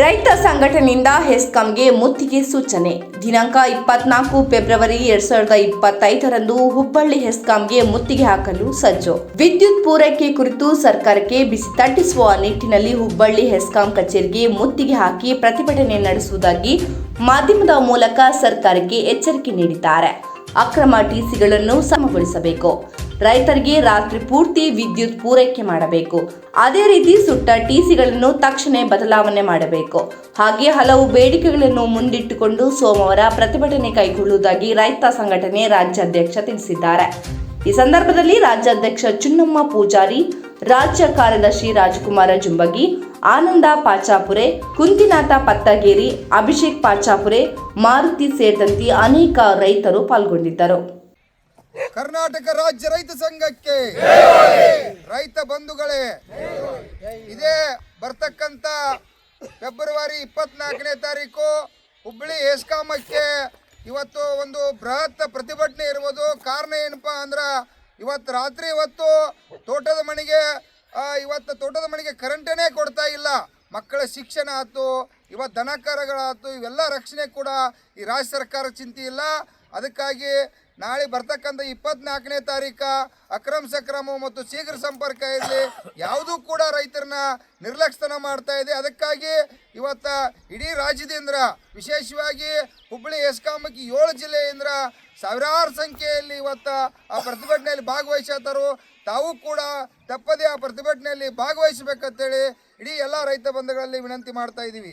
ರೈತ ಸಂಘಟನೆಯಿಂದ ಹೆಸ್ಕಾಂಗೆ ಮುತ್ತಿಗೆ ಸೂಚನೆ. ದಿನಾಂಕ ಇಪ್ಪತ್ನಾಲ್ಕು ಫೆಬ್ರವರಿ ಎರಡ್ ಸಾವಿರದ ಇಪ್ಪತ್ತೈದರಂದು ಹುಬ್ಬಳ್ಳಿ ಹೆಸ್ಕಾಂಗೆ ಮುತ್ತಿಗೆ ಹಾಕಲು ಸಜ್ಜು. ವಿದ್ಯುತ್ ಪೂರೈಕೆ ಕುರಿತು ಸರ್ಕಾರಕ್ಕೆ ಬಿಸಿ ತಟ್ಟಿಸುವ ನಿಟ್ಟಿನಲ್ಲಿ ಹುಬ್ಬಳ್ಳಿ ಹೆಸ್ಕಾಂ ಕಚೇರಿಗೆ ಮುತ್ತಿಗೆ ಹಾಕಿ ಪ್ರತಿಭಟನೆ ನಡೆಸುವುದಾಗಿ ಮಾಧ್ಯಮದ ಮೂಲಕ ಸರ್ಕಾರಕ್ಕೆ ಎಚ್ಚರಿಕೆ ನೀಡಿದ್ದಾರೆ. ಅಕ್ರಮ ಟಿಸಿಗಳನ್ನು ಸಮಗೊಳಿಸಬೇಕು. ರೈತರಿಗೆ ರಾತ್ರಿ ಪೂರ್ತಿ ವಿದ್ಯುತ್ ಪೂರೈಕೆ ಮಾಡಬೇಕು. ಅದೇ ರೀತಿ ಸುಟ್ಟ ಟಿಸಿಗಳನ್ನು ತಕ್ಷಣ ಬದಲಾವಣೆ ಮಾಡಬೇಕು. ಹಾಗೆ ಹಲವು ಬೇಡಿಕೆಗಳನ್ನು ಮುಂದಿಟ್ಟುಕೊಂಡು ಸೋಮವಾರ ಪ್ರತಿಭಟನೆ ಕೈಗೊಳ್ಳುವುದಾಗಿ ರೈತ ಸಂಘಟನೆ ರಾಜ್ಯಾಧ್ಯಕ್ಷ ತಿಳಿಸಿದ್ದಾರೆ. ಈ ಸಂದರ್ಭದಲ್ಲಿ ರಾಜ್ಯಾಧ್ಯಕ್ಷ ಚುನ್ನಮ್ಮ ಪೂಜಾರಿ, ರಾಜ್ಯ ಕಾರ್ಯದರ್ಶಿ ರಾಜಕುಮಾರ ಜುಂಬಗಿ, ಆನಂದ ಪಾಚಾಪುರೆ, ಕುಂತಿನಾಥ ಪತ್ತಗೇರಿ, ಅಭಿಷೇಕ್ ಪಾಚಾಪುರೆ, ಮಾರುತಿ ಸೇರಿದಂತೆ ಅನೇಕ ರೈತರು ಪಾಲ್ಗೊಂಡಿದ್ದರು. ಕರ್ನಾಟಕ ರಾಜ್ಯ ರೈತ ಸಂಘಕ್ಕೆ. ರೈತ ಬಂಧುಗಳೇ, ಇದೇ ಬರ್ತಕ್ಕಂತ ಫೆಬ್ರವರಿ ಇಪ್ಪತ್ನಾಲ್ಕನೇ ತಾರೀಕು, ಹುಬ್ಬಳ್ಳಿ ಏಸ್ಕಾಮಕ್ಕೆ ಇವತ್ತು ಒಂದು ಬೃಹತ್ ಪ್ರತಿಭಟನೆ ಇರುವುದು ಕಾರಣ ಏನಪ್ಪಾ ಅಂದ್ರೆ ಇವತ್ತು ರಾತ್ರಿ ಇವತ್ತು ತೋಟದ ಮನೆಗೆ ಇವತ್ತು ತೋಟದ ಮನೆಗೆ ಕರೆಂಟನೇ ಕೊಡ್ತಾ ಇಲ್ಲ. ಮಕ್ಕಳ ಶಿಕ್ಷಣ ಆಯ್ತು ಇವತ್ತು ದನಕರಗಳಾಯ್ತು ಇವೆಲ್ಲ ರಕ್ಷಣೆ ಕೂಡ ಈ ರಾಜ್ಯ ಸರ್ಕಾರ ಚಿಂತೆ ಇಲ್ಲ. ಅದಕ್ಕಾಗಿ ನಾಳೆ ಬರ್ತಕ್ಕಂಥ ಇಪ್ಪತ್ನಾಲ್ಕನೇ ತಾರೀಕ ಅಕ್ರಮ ಸಕ್ರಮ ಮತ್ತು ಶೀಘ್ರ ಸಂಪರ್ಕ ಇರಲಿ. ಯಾವುದೂ ಕೂಡ ರೈತರನ್ನ ನಿರ್ಲಕ್ಷ್ಯನ ಮಾಡ್ತಾ ಇದೆ. ಅದಕ್ಕಾಗಿ ಇವತ್ತ ಇಡೀ ರಾಜ್ಯದಿಂದ ವಿಶೇಷವಾಗಿ ಹುಬ್ಬಳ್ಳಿ ಎಸ್ಕಾಮಕ್ಕೆ ಏಳು ಜಿಲ್ಲೆಯಿಂದ ಸಾವಿರಾರು ಸಂಖ್ಯೆಯಲ್ಲಿ ಇವತ್ತ ಆ ಪ್ರತಿಭಟನೆಯಲ್ಲಿ ಭಾಗವಹಿಸತ್ತಾರು ತಾವು ಕೂಡ ತಪ್ಪದೇ ಆ ಪ್ರತಿಭಟನೆಯಲ್ಲಿ ಭಾಗವಹಿಸಬೇಕಂತೇಳಿ ಇಡೀ ಎಲ್ಲ ರೈತ ಬಂಧುಗಳಲ್ಲಿ ವಿನಂತಿ ಮಾಡ್ತಾ ಇದ್ದೀವಿ.